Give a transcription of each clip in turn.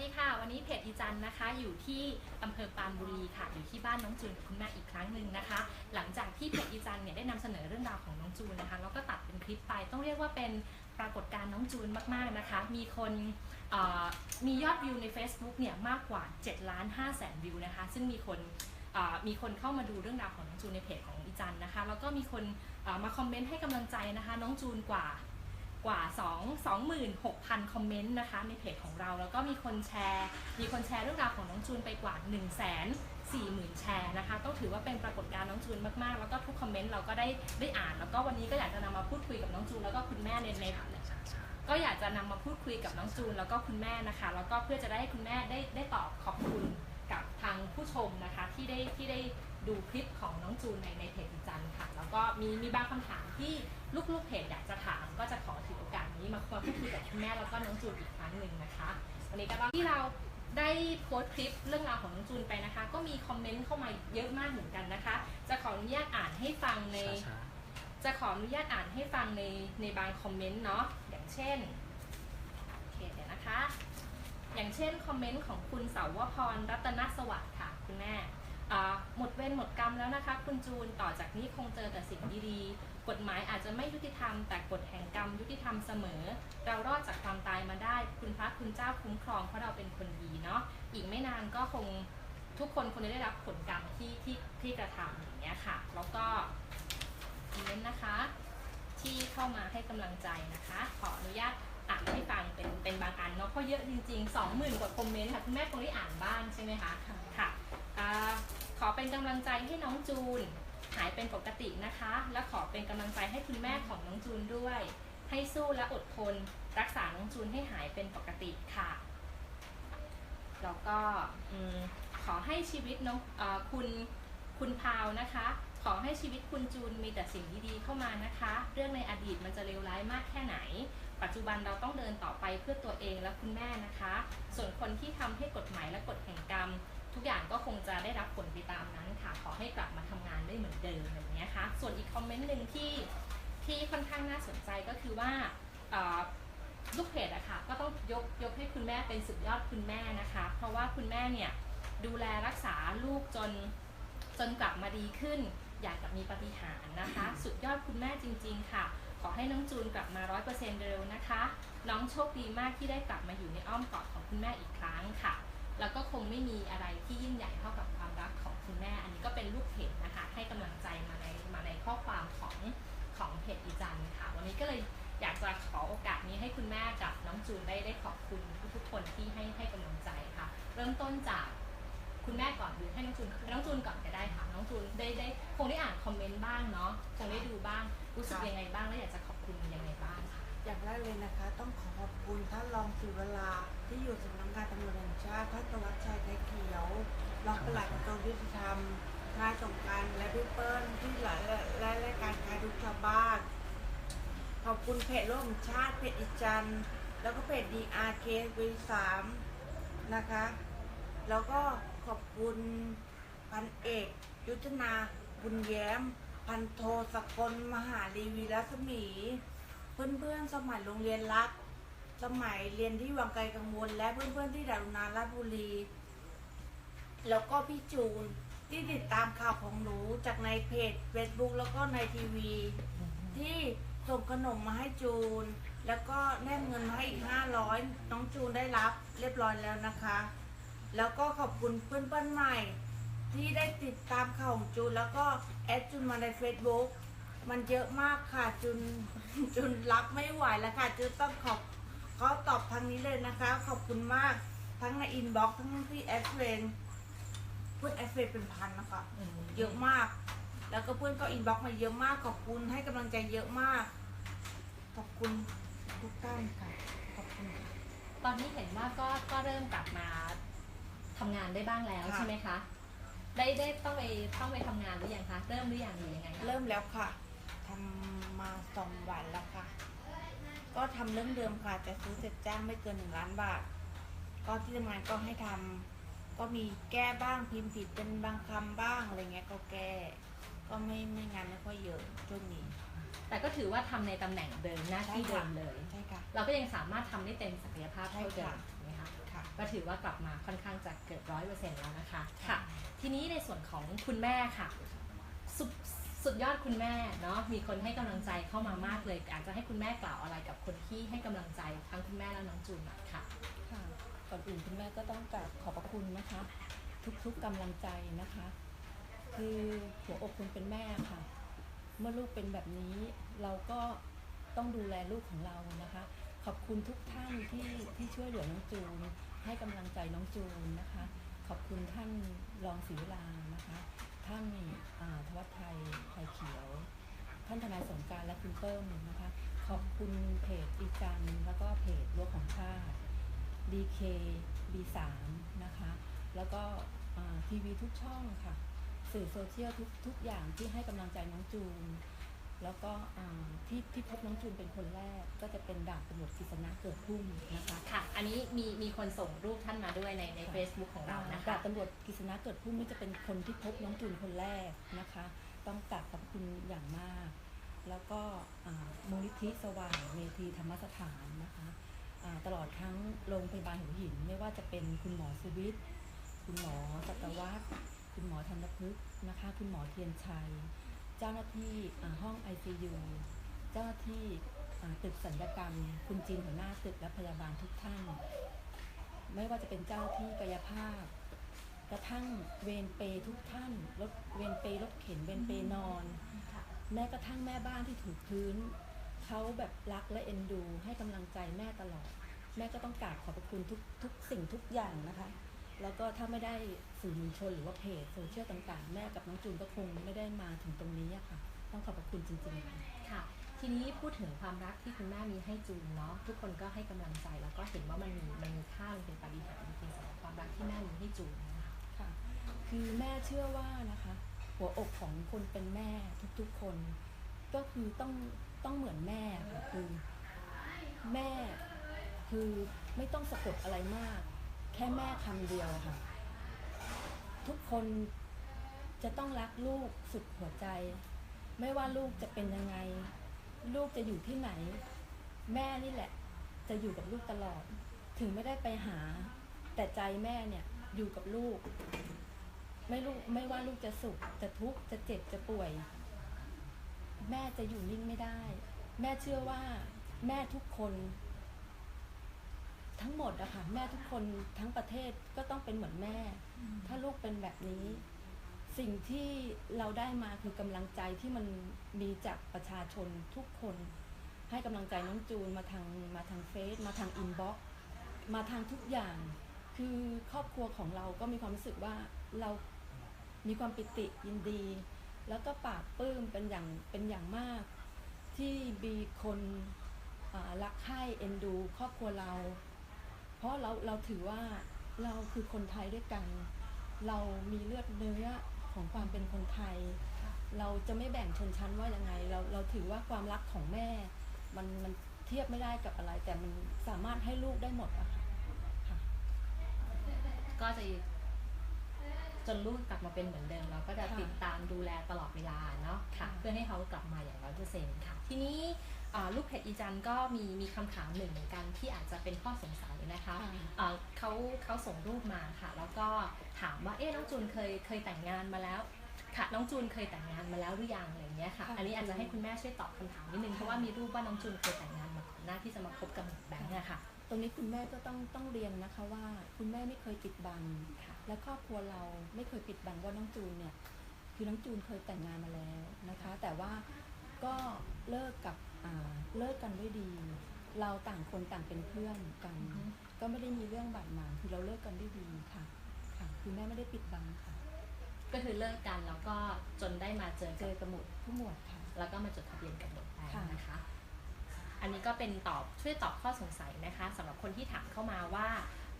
ดีค่ะ วันนี้เพจอีจันนะคะ อยู่ที่อำเภอปานบุรีค่ะ อยู่ที่บ้านน้องจูนกับคุณแม่อีกครั้งหนึ่งนะคะ หลังจากที่เพจอีจันเนี่ยได้นำเสนอเรื่องราวของน้องจูนนะคะแล้วก็ตัดเป็นคลิปไปต้องเรียกว่าเป็นปรากฏการณ์น้องจูนมากๆนะคะ มีคนมียอดวิวใน Facebook เนี่ยมากกว่า7ล้าน5แสนวิวนะคะ ซึ่งมีคนมีคนเข้ามาดูเรื่องราวของน้องจูนในเพจของอีจันนะคะแล้วก็มีคนมาคอมเมนต์ให้กำลังใจนะคะ น้องจูนกว่า กว่า 2 26,000 คอมเมนต์นะคะในเพจของเรา แล้วก็มีคนแชร์ มีคนแชร์เรื่องราวของน้องจูนไปกว่า 1 4 0 0 0 0 แชร์นะคะ ต้องถือว่าเป็นปรากฏการณ์น้องจูนมากๆ แล้วก็ทุกคอมเมนต์เราก็ได้ได้อ่าน แล้วก็วันนี้ก็อยากจะนำมาพูดคุยกับน้องจูนแล้วก็คุณแม่ในในก็อยากจะนำมาพูดคุยกับน้องจูนแล้วก็คุณแม่นะคะ แล้วก็เพื่อจะได้ให้คุณแม่ได้ได้ตอบขอบคุณกับทางผู้ชมนะคะที่ได้ที่ได้ดูคลิปของน้องจูนในในเพจจันค่ะ แล้วก็มีมีบางคำถามที่ ลูกๆเพจอยากจะถามก็จะขอถือโอกาสนี้มามาพูดคุยกับคุณแม่แล้วก็น้องจูนอีกครั้งหนึ่งนะคะวันนี้ก็ต้องที่เราได้โพสต์คลิปเรื่องราวของน้องจูนไปนะคะ ก็มีคอมเมนต์เข้ามาเยอะมากเหมือนกันนะคะ จะขออนุญาตอ่านให้ฟังใน จะขออนุญาตอ่านให้ฟังในในบางคอมเมนต์เนาะอย่างเช่นโอเคเดี๋ยวนะคะ อย่างเช่นคอมเมนต์ของคุณเสาวพรรัตนสวัสดิ์ค่ะคุณแม่อ่าหมดเวรหมดกรรมแล้วนะคะ คุณจูนต่อจากนี้คงเจอแต่สิ่งดีๆ กฎหมายอาจจะไม่ยุติธรรม แต่กฎแห่งกรรมยุติธรรมเสมอ เรารอดจากความตายมาได้ คุณพระคุณเจ้าคุ้มครองเพราะเราเป็นคนดีเนาะอีกไม่นานก็คงทุกคนคงจะได้รับผลกรรมที่ที่ที่กระทำอย่างเงี้ยค่ะ แล้วก็คอมเมนต์นะคะ ที่เข้ามาให้กำลังใจนะคะ ขออนุญาตอ่านให้ฟังเป็นเป็นบางอันเนาะเพราะเยอะจริง ๆ 20,000กว่าคอมเมนต์ค่ะคุณแม่คงได้อ่านบ้างใช่ไหมคะค่ะอ่าขอเป็นกำลังใจให้น้องจูน หายเป็นปกตินะคะ และขอเป็นกำลังใจให้คุณแม่ของน้องจูนด้วย ให้สู้และอดทน รักษาน้องจูนให้หายเป็นปกติค่ะ แล้วก็ขอให้ชีวิตน้องอคุณคุณพาวนะคะ ขอให้ชีวิตคุณจูนมีแต่สิ่งดีๆเข้ามานะคะ เรื่องในอดีตมันจะเลวร้ายมากแค่ไหน ปัจจุบันเราต้องเดินต่อไปเพื่อตัวเองและคุณแม่นะคะ ส่วนคนที่ทำให้กฎหมายและกฎแห่งกรรม ทุกอย่างก็คงจะได้รับผลไปตามนั้นค่ะ ขอให้กลับมาทำงานได้เหมือนเดิมอย่างเงี้ยค่ะ ส่วนอีกคอมเมนต์หนึ่งที่ที่ค่อนข้างน่าสนใจก็คือว่าลูกเพจอะค่ะก็ต้องยกยกให้คุณแม่เป็นสุดยอดคุณแม่นะคะ เพราะว่าคุณแม่เนี่ยดูแลรักษาลูกจนจนกลับมาดีขึ้น อยากกับมีปาฏิหารย์นะคะ สุดยอดคุณแม่จริง ๆ ค่ะ ขอให้น้องจูนกลับมาร้อยเปอร์เซ็นต์เร็วนะคะ น้องโชคดีมากที่ได้กลับมาอยู่ในอ้อมกอดของคุณแม่อีกครั้งค่ะ แล้วก็คงไม่มีอะไรที่ยิ่งใหญ่เท่ากับความรักของคุณแม่ อันนี้ก็เป็นลูกเพจนะคะให้กำลังใจมาในมาในข้อความของของเพจอีจันค่ะ วันนี้ก็เลยอยากจะขอโอกาสนี้ให้คุณแม่กับน้องจูนได้ได้ขอบคุณทุกๆคนที่ให้ให้กำลังใจค่ะ เริ่มต้นจากคุณแม่ก่อนหรือให้น้องจูนน้องจูนก่อนก็ได้ค่ะน้องจูนได้ได้คงได้อ่านคอมเมนต์บ้างเนาะคงได้ดูบ้างรู้สึกยังไงบ้างและอยากจะขอบคุณยังไงบ้าง อย่างแรกเลยนะคะ ต้องขอขอบคุณท่านรองศิวราที่อยู่สำนักงานตำรวจแห่งชาติท่านตวัชชัยไทยเขียวรองปลัดกระทรวงยุติธรรมนายสงการและพี่เปิ้ลที่หลายและรายการคายทุกชาวบ้านขอบคุณเพจร่วมชาติเพจอิจันแล้วก็เพจ DRK วีสามนะคะ แล้วก็ขอบคุณพันเอก ยุทธนาบุญแย้ม พันโทสกลมหาลีวีรัศมี เพื่อนๆสมัยโรงเรียนรัฐสมัยเรียนที่วังไกลกังวล และเพื่อนๆที่ดารุณาราชบุรี แล้วก็พี่จูนที่ติดตามข่าวของหนูจากในเพจ Facebook แล้วก็ในทีวี ที่ส่งขนมมาให้จูน แล้วก็แนบเงินมาให้อีก500น้องจูนได้รับเรียบร้อยแล้วนะคะ แล้วก็ขอบคุณเพื่อนๆใหม่ ที่ได้ติดตามข่าวของจูน แล้วก็แอดจูนมาใน Facebook มันเยอะมากค่ะจุนจุนรับไม่ไหวแล้วค่ะจุนต้องขอบเขาตอบทางนี้เลยนะคะ ขอบคุณมากทั้งในอินบ็อกซ์ทั้งที่แอดเฟรนเพื่อนแอดเฟรนเป็นพันนะคะเยอะมาก แล้วก็เพื่อนก็อินบ็อกซ์มาเยอะมากขอบคุณให้กำลังใจเยอะมาก ขอบคุณทุกท่านค่ะ ขอบคุณค่ะตอนนี้เห็นว่าก็ก็เริ่มกลับมาทำงานได้บ้างแล้วค่ะใช่ไหมคะได้ได้ต้องไปต้องไปทำงานหรือยังคะเริ่มหรือยังหรือยังไงคะเริ่มแล้วค่ะ ทำมาสองวันแล้วค่ะ ก็ทำเรื่องเดิมค่ะ จะซื้อเสร็จจ้างไม่เกินหนึ่งล้านบาท ก็ที่ทำงานก็ให้ทำก็มีแก้บ้างพิมพ์ผิดเป็นบางคำบ้างอะไรเงี้ยก็แก้ ก็ไม่ไม่งานไม่ค่อยเยอะช่วงนี้ แต่ก็ถือว่าทำในตำแหน่งเดิมหน้าที่ใช่เดิค่ะมเลย ใช่ค่ะ เราก็ยังสามารถทำได้เต็มศักยภาพเท่าเดิมใช่ค่ะถูกไหมคะค่ะก็ก็ถือว่ากลับมาค่อนข้างจะเกือบร้อยเปอร์เซ็นต์แล้วนะคะ ค่ะ ทีนี้ในส่วนของคุณแม่ค่ะ สุด สุดยอดคุณแม่เนาะมีคนให้กำลังใจเข้ามามากเลยอาจจะให้คุณแม่กล่าวอะไรกับคนที่ให้กำลังใจทั้งคุณแม่และน้องจูนหน่อยค่ะค่ะก่อนอื่นคุณแม่ก็ต้องกราบขอบพระคุณนะคะ ทุกๆกำลังใจนะคะ คือหัวอกคนเป็นแม่ค่ะ เมื่อลูกเป็นแบบนี้เราก็ต้องดูแลลูกของเรานะคะ ขอบคุณทุกท่านที่ที่ช่วยเหลือน้องจูนให้กำลังใจน้องจูนนะคะ ขอบคุณท่านรองศรีวรานะคะ ท่านอาธวัชไทยไทยเขียว ท่านทนายสงการและคุณเปิ้มนะคะ ขอบคุณเพจอีจันแล้วก็เพจรั้วของชาติ DK B3 นะคะ แล้วก็ทีวีทุกช่องค่ะ สื่อโซเชียลทุกทุกอย่างที่ให้กำลังใจน้องจูน แล้วก็อ่าที่ที่พบน้องจูนเป็นคนแรก ก็จะเป็นดาบตำรวจกฤษณะเกิดพุ่มนะคะค่ะ อันนี้มีมีคนส่งรูปท่านมาด้วยในใน Facebook ของเรานะดาคะบตำรวจกฤษณะเกิดพุ่มนี่จะเป็นคนที่พบน้องจูนคนแรกนะคะ ต้องกราบขอบคุณอย่างมาก แล้วก็อ่ามูลนิธิสว่างเมธีธรรมสถานนะคะอ่าตลอดทั้งโรงพยาบาลหัวหิน ไม่ว่าจะเป็นคุณหมอสวิทย์คุณหมอสัตวัฒน์คุณหมอธัญพฤกษ์นะคะ คุณหมอเทียนชัย เจ้าหน้าที่ห้อง ICU เจ้าหน้าที่ตึกสัญญกรรม คุณจีนหัวหน้าตึกและพยาบาลทุกท่าน ไม่ว่าจะเป็นเจ้าที่กายภาพ กระทั่งเวรเปย์ทุกท่านรถเวรเปรย์รถเข็นเวรเปย์นอน แม้กระทั่งแม่บ้านที่ถูกพื้น เขาแบบรักและเอ็นดู ให้กำลังใจแม่ตลอด แม่ก็ต้องกราบขอบพระคุณทุกทุกสิ่งทุกอย่างนะคะ แล้วก็ถ้าไม่ได้สื่อมวลชนหรือว่าเพจโซเชียลต่างๆ แม่กับน้องจูนก็คงไม่ได้มาถึงตรงนี้อะค่ะ ต้องขอบพระคุณจริงๆ ค่ะค่ะทีนี้พูดถึงความรักที่คุณแม่มีให้จูนเนาะทุกคนก็ให้กำลังใจแล้วก็เห็นว่ามันมีมันมีค่ามันเป็นปาฏิหาริย์จริงๆสำหรับความรักที่แม่มีให้จูนนะคะค่ะ คือแม่เชื่อว่านะคะ หัวอกของคนเป็นแม่ทุกๆคน ก็คือต้องต้องเหมือนแม่ค่ะคือแม่คือไม่ต้องสะกดอะไรมาก แค่แม่คำเดียวค่ะ ทุกคนจะต้องรักลูกสุดหัวใจ ไม่ว่าลูกจะเป็นยังไง ลูกจะอยู่ที่ไหน แม่นี่แหละ จะอยู่กับลูกตลอด ถึงไม่ได้ไปหา แต่ใจแม่เนี่ยอยู่กับลูก ไม่ลูกไม่ว่าลูกจะสุขจะทุกข์จะเจ็บจะป่วย แม่จะอยู่นิ่งไม่ได้ แม่เชื่อว่าแม่ทุกคน ทั้งหมดอะค่ะแม่ทุกคนทั้งประเทศก็ต้องเป็นเหมือนแม่ ถ้าลูกเป็นแบบนี้ สิ่งที่เราได้มาคือกำลังใจที่มันมีจากประชาชนทุกคน ให้กำลังใจน้องจูนมาทางมาทางเฟซมาทางอินบ็อกมาทางทุกอย่าง คือครอบครัวของเราก็มีความรู้สึกว่าเรามีความปิติยินดี แล้วก็ปลาบปลื้มเป็นอย่างเป็นอย่างมาก ที่มีคนอ่ารักใคร่เอ็นดู ครอบครัวเรา เพราะเราเราถือว่าเราคือคนไทยด้วยกัน เรามีเลือดเนื้อของความเป็นคนไทย เราจะไม่แบ่งชนชั้นว่ายังไง เราเราถือว่าความรักของแม่ มันมันเทียบไม่ได้กับอะไร แต่มันสามารถให้ลูกได้หมดอะค่ะค่ะ ก็จะจนลูกกลับมาเป็นเหมือนเดิมเราก็จะค่ะติดตามดูแลตลอดเวลาเนาะค่ะค่ะ เพื่อให้เขากลับมาอย่างร้อยเปอร์เซ็นต์ค่ะ ทีนี้อ่า ลูกเพจอีจันก็มีมีคำถามหนึ่งเหมือนกันที่อาจจะเป็นข้อสงสัยนะคะค่ะอ่าเขาเขาส่งรูปมาค่ะ แล้วก็ถามว่าเอ๊ะน้องจูนเคยเคยแต่งงานมาแล้วค่ะน้องจูนเคยแต่งงานมาแล้วหรือยังอะไรอย่างเงี้ยค่ะค่ะ อันนี้อาจจะให้คุณแม่ช่วยตอบคำถามนิดนึงเพราะว่ามีรูปว่าน้องจูนเคยแต่งงานมาก่อนหน้าที่จะมาคบกับแบงค์อะค่ะ ตรงนี้คุณแม่ก็ต้องต้องเรียนนะคะว่าคุณแม่ไม่เคยปิดบังค่ะและครอบครัวเราไม่เคยปิดบังว่าน้องจูนเนี่ยคือน้องจูนเคยแต่งงานมาแล้วนะคะ แต่ว่าก็เลิกกับอ่า เลิกกันด้วยดี เราต่างคนต่างเป็นเพื่อนกันอือฮึก็ไม่ได้มีเรื่องบาดหมางคือเราเลิกกันด้วยดีค่ะ ค่ะ คือแม่ไม่ได้ปิดบังค่ะ ก็คือเลิกกันแล้วก็จนได้มาเจอเจกับอกระหมดผู้หมวดค่ะ แล้วก็มาจดทะเบียนกับหมดแปลงค่ะนะคะ อันนี้ก็เป็นตอบช่วยตอบข้อสงสัยนะคะสำหรับคนที่ถามเข้ามาว่า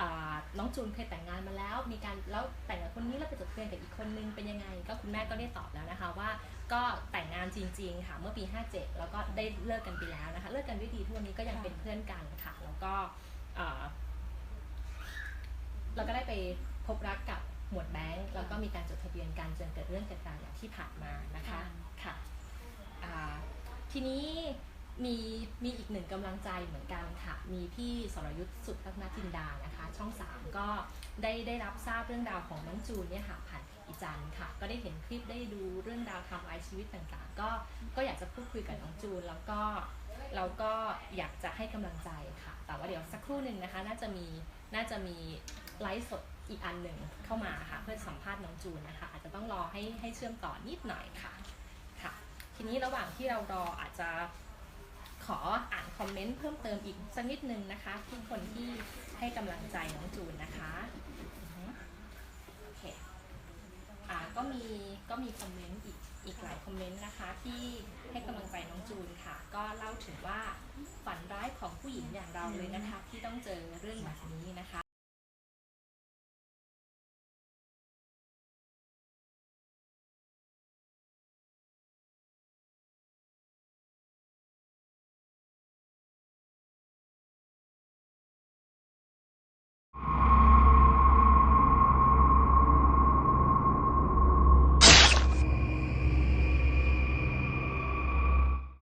อ่าน้องจูนเคยแต่งงานมาแล้ว มีการแล้วแต่งกับคนนี้แล้วไปจดทะเบียนกับอีกคนนึงเป็นยังไง ก็คุณแม่ก็ได้ตอบแล้วนะคะว่า ก็แต่งงานจริง ๆ ค่ะเมื่อปี 57 แล้วก็ได้เลิกกันไปแล้วนะคะ เลิกกันด้วยดีทุกวันนี้ก็ยังค่ะเป็นเพื่อนกันค่ะ แล้วก็อ่าเราก็ได้ไปพบรักกับหมวดแบงค์แล้วก็มีการจดทะเบียนกันจนเกิดเรื่องเกิดราวอย่างที่ผ่านมานะคะค่ะอ่าทีนี้มีมีอีกหนึ่งกำลังใจเหมือนกันค่ะ มีพี่สรยุทธ์สุดพัฒนาจินดานะคะ ช่อง 3 ก็ได้ได้รับทราบเรื่องราวของน้องจูนเนี่ยค่ะผ่าน อีจันค่ะ ก็ได้เห็นคลิปได้ดูเรื่องราวทำลายชีวิตต่างๆ ก็ก็อยากจะพูดคุยกับน้องจูน แล้วก็เราก็อยากจะให้กำลังใจค่ะ แต่ว่าเดี๋ยวสักครู่หนึ่งนะคะ น่าจะมีน่าจะมีไลฟ์สดอีกอันหนึ่งเข้ามาค่ะ เพื่อสัมภาษณ์น้องจูนนะคะ อาจจะต้องรอให้ให้เชื่อมต่อนิดหน่อยค่ะค่ะ ทีนี้ระหว่างที่เรารออาจจะขออ่านคอมเมนต์เพิ่มเติมอีกสักนิดนึงนะคะที่คนที่ให้กำลังใจน้องจูนนะคะอือฮึโอเคอ่า ก็มีก็มีคอมเมนต์อีกอีกหลายคอมเมนต์นะคะ ที่ให้กำลังใจน้องจูนค่ะ ก็เล่าถึงว่าฝันร้ายของผู้หญิงอย่างเราเลยนะคะ ที่ต้องเจอเรื่องแบบนี้นะคะ